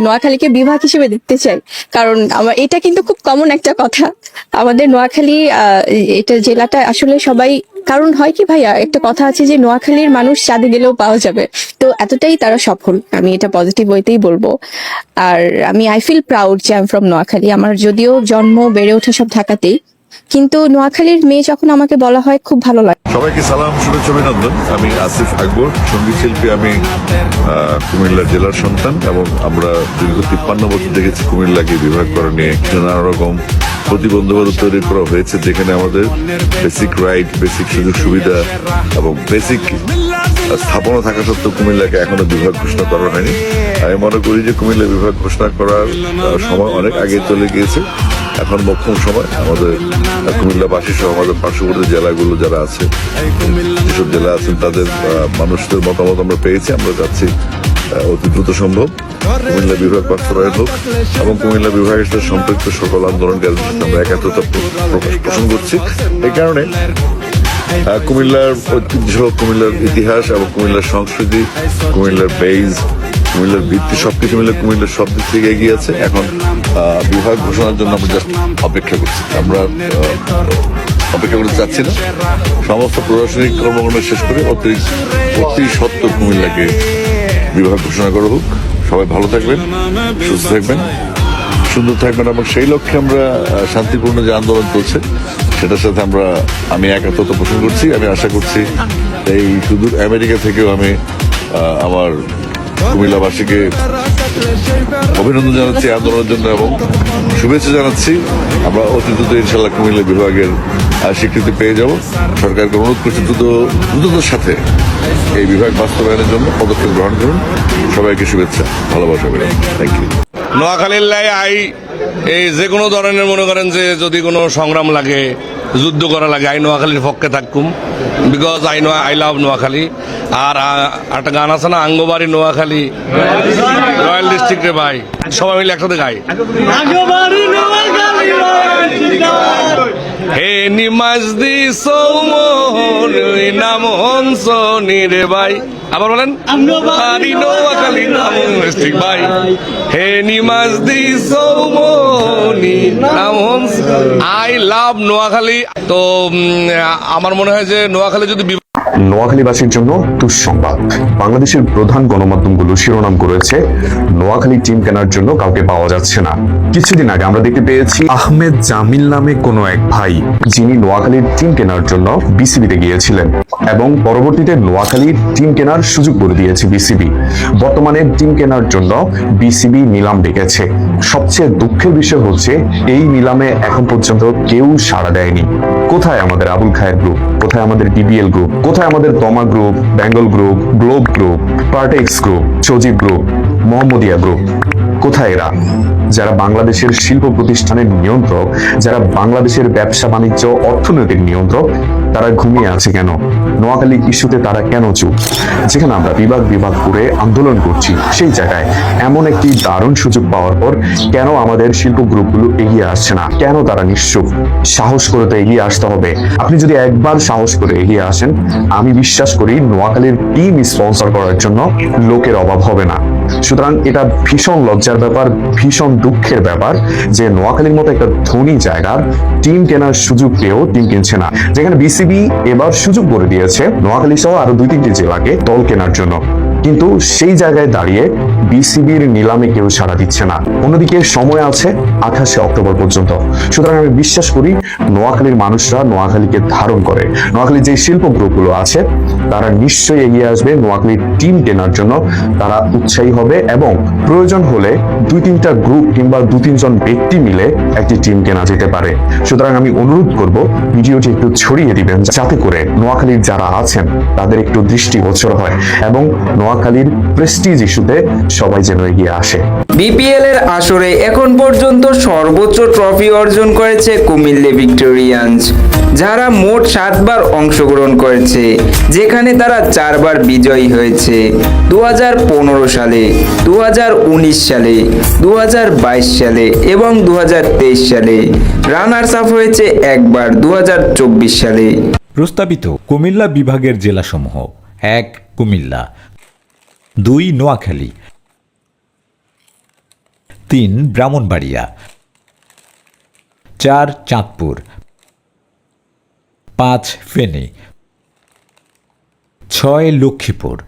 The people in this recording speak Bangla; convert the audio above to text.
নোয়াখালীকে বিভাগ হিসেবে দেখতে চাই। কারণ আমার, এটা কিন্তু খুব কমন একটা কথা। আমাদের নোয়াখালী এটা জেলাটা আসলে সবাই, কারণ হয় কি ভাইয়া, একটা কথা আছে যে নোয়াখালীর মানুষ চাঁদে গেলেও পাওয়া যাবে। তো এতটাই তারা সফল, আমি এটা পজিটিভ ওয়েতেই বলব। আর আমি আই ফিল প্রাউড যে আই ফ্রম নোয়াখালী। আমার যদিও জন্ম বেড়ে ওঠা সব ঢাকাতেই কিন্তু নোয়াখালীর মেয়ে যখন আমাকে বলা হয়, খুব ভালো লাগে। সবাইকে সালাম, শুভেচ্ছা, অভিনন্দন। আমি আসিফ আকবর, সংগীত শিল্পী। আমি কুমিল্লা জেলার সন্তান এবং আমরা দীর্ঘ তিপ্পান্ন বছর দেখেছি কুমিল্লাকে বিভাগ করা নিয়ে। নানা রকম প্রতিবন্ধকতা তৈরি করা হয়েছে যেখানে আমাদের বেসিক রাইট বেসিক সুযোগ সুবিধা এবং বেসিক স্থাপনা থাকা সত্ত্বেও কুমিল্লাকে এখনও বিভাগ ঘোষণা করা হয়নি। আমি মনে করি যে কুমিল্লা বিভাগ ঘোষণা করার সময় অনেক আগে চলে গিয়েছে। এখন মক্ষম সময় আমাদের কুমিল্লাবাসী সহ আমাদের পার্শ্ববর্তী জেলাগুলো যারা আছে, যেসব জেলা আছেন তাদের মানুষদের মতামত আমরা পেয়েছি, আমরা যাচ্ছি অতি দ্রুত সম্ভব। কুমিল্লা বিভাগ বাস্তবায়ন হোক এবং কুমিল্লা বিভাগের সাথে সম্পৃক্ত সকল আন্দোলনকারীদের সাথে আমরা একাত্রতা প্রকাশ পোষণ করছি। এই কারণে কুমিল্লার ঐতিহ্য, কুমিল্লার ইতিহাস এবং কুমিল্লার সংস্কৃতি, কুমিল্লার বেইজ কুমিল্লার ভিত্তি সবকিছু মিলে কুমিল্লার সব দিক থেকে এগিয়ে আছে। এখন বিভাগ ঘোষণার জন্য আমরা জাস্ট অপেক্ষা করছি। আমরা অপেক্ষা করতে চাচ্ছি না। সমস্ত প্রশাসনিক কর্মকাণ্ড শেষ করে অতি অতি সত্য কুমিল্লাকে বিভাগ ঘোষণা করা হোক। সবাই ভালো থাকবেন, সুস্থ থাকবেন, সুন্দর থাকবেন এবং সেই লক্ষ্যে আমরা শান্তিপূর্ণ যে আন্দোলন চলছে, সেটার সাথে আমরা, আমি একাত্মতা পোষণ করছি। আমি আশা করছি এই সুদূর আমেরিকা থেকেও আমি আমার কুমিল্লাবাসীকে অভিনন্দন জানাচ্ছি, আন্দোলনের জন্য এবং শুভেচ্ছা জানাচ্ছি। আমরা অতি দ্রুত ইনশাল্লাহ কুমিল্লা বিভাগের স্বীকৃতি পেয়ে যাব। সরকারকে অনুরোধ করছি, দ্রুত, দ্রুততার সাথে এই বিভাগ বাস্তবায়নের জন্য পদক্ষেপ গ্রহণ করুন। সবাইকে শুভেচ্ছা, ভালোবাসা থ্যাংক ইউ নোয়াখালীর লাই আই এই যে কোনো ধরনের মনে করেন যে যদি কোনো সংগ্রাম লাগে যুদ্ধ করা লাগে আই নোয়াখালীর পক্ষে থাকুম। Because I know I love Noakhali. আর একটা গান আছে না আঙ্গবাড়ি নোয়াখালী। রয়্যাল ডিস্ট্রিক্টে ভাই। সবাই মিলে একসাথে গাই। হে নিমাজ দি সৌমন নাম হংস নিরে ভাই। আবার বলেন ভাই। হে নিমাজ দি সৌমনি আই লাভ নোয়াখালী। তো আমার মনে হয় যে নোয়াখালী যদি নোয়াখালীবাসীর জন্য দুঃসংবাদ। বাংলাদেশের প্রধান গণমাধ্যমগুলো শিরোনাম করেছে, নোয়াখালী টিম কেনার জন্য কাউকে পাওয়া যাচ্ছে না। কিছুদিন আগে আমরা দেখতে পেয়েছি আহমেদ জামিল নামে কোনো এক ভাই, যিনি নোয়াখালীর টিম কেনার জন্য বিসিবিতে গিয়েছিলেন এবং পরবর্তীতে নোয়াখালীর টিম কেনার সুযোগ করে দিয়েছে বিসিবি। বর্তমানে টিম কেনার জন্য বিসিবি নিলাম ডেকেছে। সবচেয়ে দুঃখের বিষয় হচ্ছে, এই নিলামে এখন পর্যন্ত কেউ সাড়া দেয়নি। কোথায় আমাদের আবুল খায়ের গ্রুপ কোথায় আমাদের ডিবিএল গ্রুপ কোথায় আমাদের Toma group Bengal group Globe group Partex group Sajeeb group Mohammadia group কোথায় এরা? যারা বাংলাদেশের শিল্প প্রতিষ্ঠানের নিয়ন্ত্রক, যারা বাংলাদেশের ব্যবসা বাণিজ্য অর্থনৈতিক নিয়ন্ত্রক তারা ঘুমিয়ে আছে কেন? নোয়াখালী ইস্যুতে তারা কেন চুপ? যেখানে আমরা বিভাগ বিভাগ করে আন্দোলন করছি, সেই জায়গায় এমন একটি দারুণ সুযোগ পাওয়ার পর কেন আমাদের শিল্প গ্রুপগুলো এগিয়ে আসছে না? কেন তারা নিশ্চুপ? সাহস করে তো এগিয়ে আসতে হবে। আপনি যদি একবার সাহস করে এগিয়ে আসেন, আমি বিশ্বাস করি নোয়াখালীর টিম স্পন্সর করার জন্য লোকের অভাব হবে না। সুতরাং এটা ভীষণ লজ্জার ব্যাপার, ভীষণ দুঃখের ব্যাপার যে নোয়াখালীর মতো একটা ধনী জায়গার টিম কেনার সুযোগ পেয়েও টিম কিনছে না। যেখানে বিসিবি এবার সুযোগ করে দিয়েছে। নোয়াখালী সহ আরও দুই তিনটি জেলাকে দল কেনার জন্য। কিন্তু সেই জায়গায় দাঁড়িয়ে বিসিবির নিলামে কেউ সাড়া দিচ্ছে না। অন্যদিকে সময় আছে আঠাশে অক্টোবর পর্যন্ত। সুতরাং আমি বিশ্বাস করি নোয়াখালীর মানুষরা নোয়াখালীকে ধারণ করে। নোয়াখালীর যে শিল্প গ্রুপগুলো আছে, তারা নিশ্চয়ই এগিয়ে আসবে। নোয়াখালীর টিম কেনার জন্য তারা উৎসাহী হবে এবং প্রয়োজন হলে দুই তিনটা গ্রুপ কিংবা দু তিনজন ব্যক্তি মিলে একটি টিম কেনা যেতে পারে। সুতরাং আমি অনুরোধ করব, ভিডিওটি একটু ছড়িয়ে দিবেন যাতে করে নোয়াখালীর যারা আছেন তাদের একটু দৃষ্টি গোচর হয় এবং নোয়াখালীর প্রেস্টিজ ইস্যুতে সবাই যেন এগিয়ে আসে। বিপিএল এর আসরে এখন পর্যন্ত সর্বোচ্চ ট্রফি অর্জন করেছে কুমিল্লে ভিক্টোরিয়ান্স যারা মোট সাতবার অংশগ্রহণ করেছে যেখানে তারা চারবার বিজয়ী হয়েছে। দু সালে দু সালে দু সালে এবং দু হাজার তেইশ সালে। রানার্স আপ হয়েছে একবার দু হাজার চব্বিশ সালে। প্রস্তাবিত কুমিল্লা বিভাগের জেলাসমূহ। এক কুমিল্লা। দুই নোয়াখালী। তিন ব্রাহ্মণবাড়িয়া। চার চাঁদপুর। পাঁচ ফেনী। ছয় লক্ষ্মীপুর।